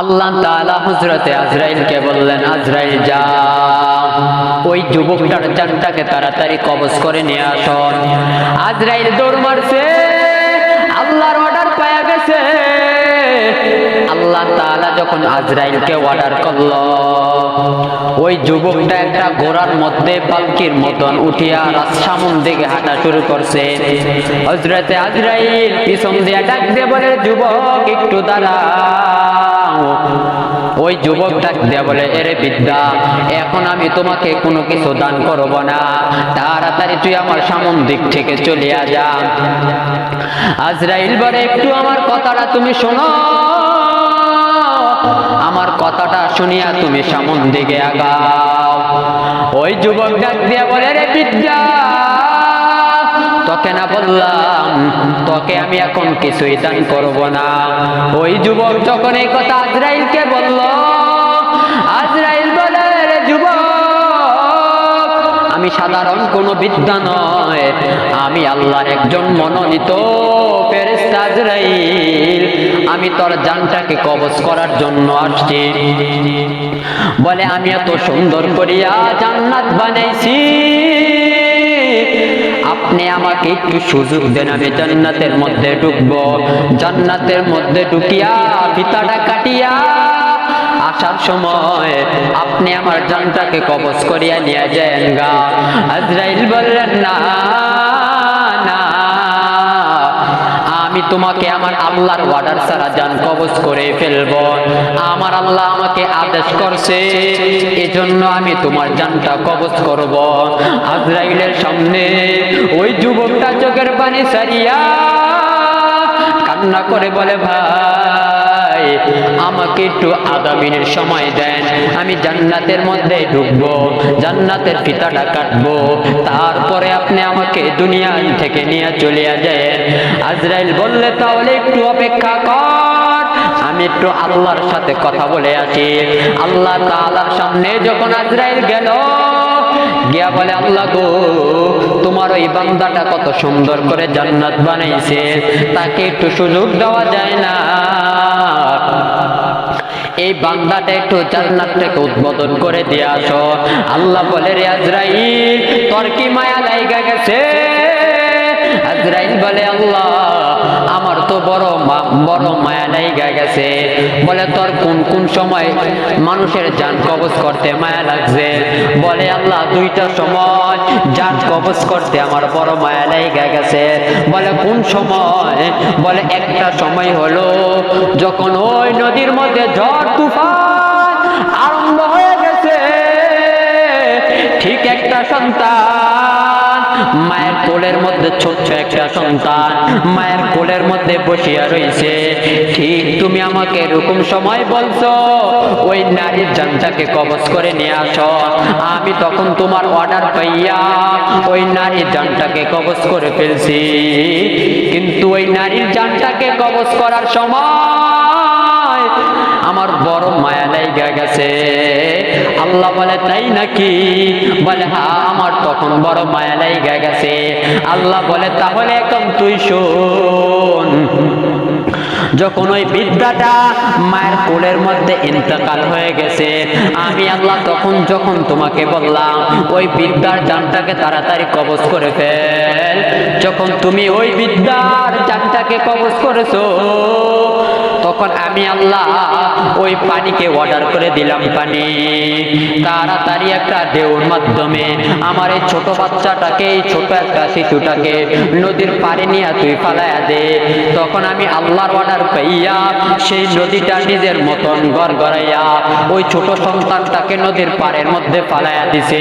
আল্লাহ তালা হজরতে আজরাইলকে বললেন, আজরাইল যা ওই যুবকটার চারটাকে তাড়াতাড়ি কবজ করে নিয়ে আসন আজরাইল দৌড় মারছে, আল্লাহর অর্ডার পাওয়া গেছে। আল্লাহ তাআলা যখন আজরাইলকে অর্ডার করল, ওই যুবকটা একটা ঘোড়ার মধ্যে পালকির মতন উঠিয়া সামন দিকে হাঁটা শুরু করছে। হজরতে আজরাইল পিছন দিয়ে ডাক দিয়ে বলে, যুবক, একটু দাঁড়াও। ওই যুবক ডাক দিয়ে বলে, এরে বিদ্যা, এখন আমি তোমাকে কোনো কিছু দান করব না। তাড়াতাড়ি তুই আমার সামন দিক থেকে চলিয়া যা। আজরাইল বলে, একটু আমার কথাটা তুমি শোনো। আমার কথাটা শুনিয়া তুমি সামন দিকে আগাও। ওই যুবক ডাক দিয়া বলে, রে বিদ্যা, তোকে না বললাম, তোকে আমি এখন কিছুই দান করব না। ওই যুবক যখন এই কথা আজরাইলকে বলল আজরাইল আমি সাধারণ কোনো বিদ্যা নয়। আমি আল্লাহর একজন মনোনীত আমি তোর জানটাকে কবজ করার জন্য আসছি। বলে, আমি এত সুন্দর করিয়া জান্নাত বানাইছি। আপনি আমাকে একটু সুযোগ দেন, আমি জান্নাতের মধ্যে ঢুকবো। জান্নাতের মধ্যে ঢুকিয়া পিতাটা কাটিয়া আসার সময় আপনি আমার জানটাকে কবজ করিয়া নিয়ে যায়েন গা। আজরাইল বললেন, না আমি তোমাকে আমার আল্লাহর অর্ডার ছাড়া জান কবজ করে ফেলব। আমার আল্লাহ আমাকে আদেশ করছে, এজন্য আমি তোমার জানটা কবজ করব। আজরাইলের সামনে ওই যুবকটা চোখের পানি সারিয়া কান্না করে বলে, ভাই আমাকে একটু আধা সময় দেন, আমি জান্নাতের মধ্যে ঢুকবো, জান্নাতের ফিতাটা কাটবো। তারপরে আপনি আমাকে দুনিয়া থেকে নিয়ে চলে যায় আজরাইল বললে, তাহলে একটু অপেক্ষা কর, আমি একটু আল্লাহর সাথে কথা বলে আসি। আল্লাহ তাআলার সামনে যখন আজরাইল গেল, গিয়া বলে, আল্লাহ গো, তোমার ওই বান্দাটা কত সুন্দর করে জান্নাত বানাইছে, তাকে একটু সুযোগ দেওয়া যায় না। এই বান্দাটা একটু জান্নাতটাকে উদ্বোধন করে দিয়ে আসো। আল্লাহ বলে, রে আজরাইল, তোর কি মায়া লাইগা গেছে? আজরাইল বলে, আল্লাহ, আমার তো বড় বড় মায়া লাইগা গেছে। বলে, তোর কোন কোন সময় মানুষের জান কবজ করতে মায়া লাগছে? বলে, আল্লাহ, দুইটা সময় জান কবজ করতে আমার বড় মায়া লাইগা গেছে। বলে, কোন সময়? বলে, একটা সময় হলো যখন ওই নদীর মধ্যে ঝড়, তুফান আরম্ভ হয়ে গেছে। ঠিক একটা সন্তান মায়ের কোলের মধ্যে ছোট্ট একটা সন্তান মায়ের কোলের মধ্যে বসিয়া রইছে। ঠিক তুমি আমাকে এরকম সময় বলছো, ওই নারীর জানটাকে কবজ করে নিয়ে আসো। আমি তখন তোমার অর্ডার পাইয়া ওই নারীর জানটাকে কবজ করে ফেলছি। কিন্তু ওই নারীর জানটাকে কবজ করার সময় বড় মায়া লাইগা গেছে। আল্লাহ বলে, তাই নাকি? বলে হ্যাঁ আমার তখন বড় মায়া লাইগা গেছে। আল্লাহ বলে, তাহলে এখন তুই শোন। যখন ওই বিদ্যাটা মায়ের কোলের মধ্যে ইন্তকাল হয়ে গেছে, আমি আল্লাহ তখন যখন তোমাকে বললাম, ওই বিদ্যার জানটাকে তাড়াতাড়ি কবজ করে ফেল। যখন তুমি ওই বিদ্যার জানটাকে কবজ করেছ তখন আমি আল্লাহ ওই পানিকে অর্ডার করে দিলাম পানি। তাড়াতাড়ি একটা দেওর মাধ্যমে আমার এই ছোট বাচ্চাটাকে, এই ছোট একটা শিশুটাকে নদীর পাড়ে নিয়ে তুই ফালাইয়া দে। তখন আমি আল্লাহর অর্ডার পাইয়া সেই নদীটা নিজের মতন গড় গড়াইয়া ওই ছোট সন্তানটাকে নদীর পাড়ের মধ্যে ফালাইয়া দিছে।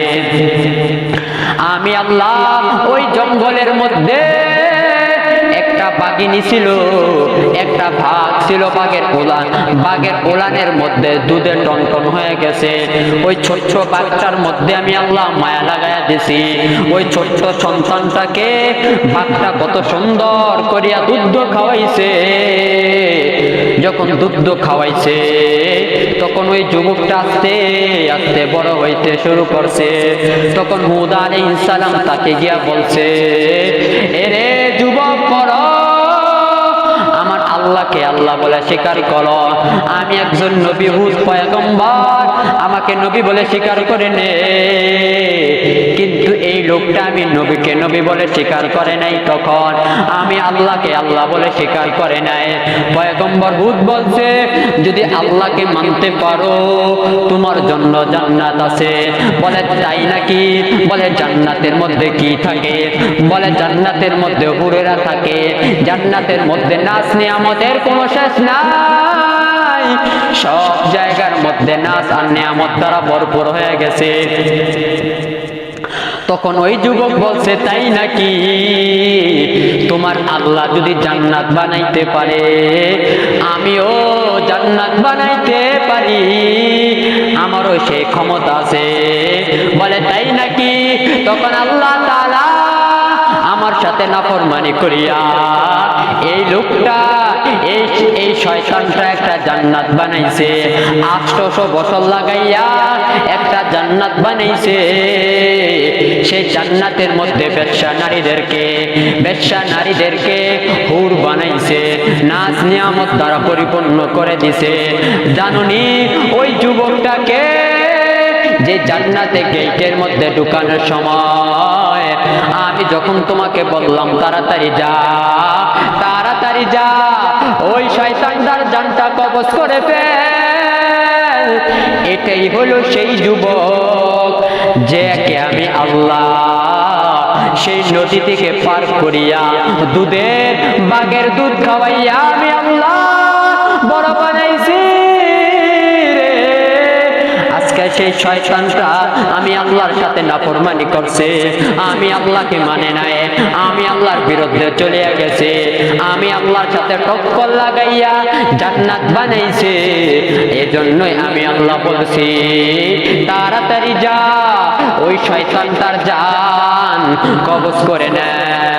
আমি আল্লাহ ওই জঙ্গলের মধ্যে একটা বাগিনী ছিল, একটা ভাগ ছিল বাঘের ওলান বাঘের ওলানের মধ্যে দুধের টনটন হয়ে গেছে। ওই ছোট্ট বাচ্চার মধ্যে আমি আল্লাহ মায়া লাগাইয়া দিছি। ওই ছোট্ট সন্তানটাকে বাঘটা কত সুন্দর করিয়া দুধ খাওয়াইছে। যখন দুধ খাওয়াইছে, তখন ওই যুবকটা আস্তে আস্তে বড় হইতে শুরু করছে। তখন হুদা আলাইহিস সালাম তাকে গিয়া বলছে এরে আমার আল্লাহ বলে স্বীকার কর। আমি একজন নবী হুদ পয়গম্বর। আমাকে নবী বলে স্বীকার করে নে। কিন্তু লোকটা আমি নবীকে নবী বলে স্বীকার করে নাই তখন। আমি আল্লাহকে আল্লাহ বলে স্বীকার করে নাই। পয়গম্বর হুদ বলছে, যদি আল্লাহকে মানতে পারো, তোমার জন্য জান্নাত আছে। বলে, তাই নাকি? বলে, জান্নাতের মধ্যে কি থাকে? বলে, জান্নাতের মধ্যে হুরেরা থাকে। জান্নাতের মধ্যে নাচ নিয়ামতের কোনো শেষ নাই। সব জায়গার মধ্যে নাচ আর নিয়ামত দ্বারা ভরপুর হয়ে গেছে। তখন ওই যুবক বলছে, তাই নাকি? তোমার আল্লাহ যদি জান্নাত বানাইতে পারে, আমিও জান্নাত বানাইতে পারি। আমারও সেই ক্ষমতা আছে। বলে, তাই নাকি? তখন আল্লাহ তালা আমার সাথে নাফরমানি করিয়া এই লোকটা, এই এই শয়তানটা একটা জান্নাত বানাইছে। আটশোশো বছর লাগাইয়া একটা জান্নাত বানাইছে। সেই জান্নাতের মধ্যে ব্যবসা নারীদেরকে ব্যবসা নারীদেরকে হুর বানাইছে। নাচ নিয়ামত দ্বারা পরিপূর্ণ করে দিছে। জানুনি, ওই যুবকটাকে যে জান্নাতে গেটের মধ্যে ঢুকানোর সময় আমি যখন তোমাকে বললাম, তাড়াতাড়ি যা। তাড়াতাড়ি যা। ওই শয়তানদার জানটা কবজ করে ফেল। এটাই হলো সেই যুবক যে কে আমি আল্লাহ সেই নদী থেকে পার করিয়া দুধের বাগের দুধ খাওয়াইয়া আমি আল্লাহ বড় বানাইছি আজকে সেই শয়তানটা আমি আল্লাহর সাথে নাফরমানি করছে। আমি আল্লাহকে মানে নাই। আমি আল্লাহর বিরুদ্ধে চলে গেছে। আমি আল্লাহর সাথে টক্কর লাগাইয়া জান্নাত বানাইছে। এজন্যই আমি আল্লাহ বলছি, তাড়াতাড়ি যা, ওই শয়তান তার জান কবজ করে নেয়।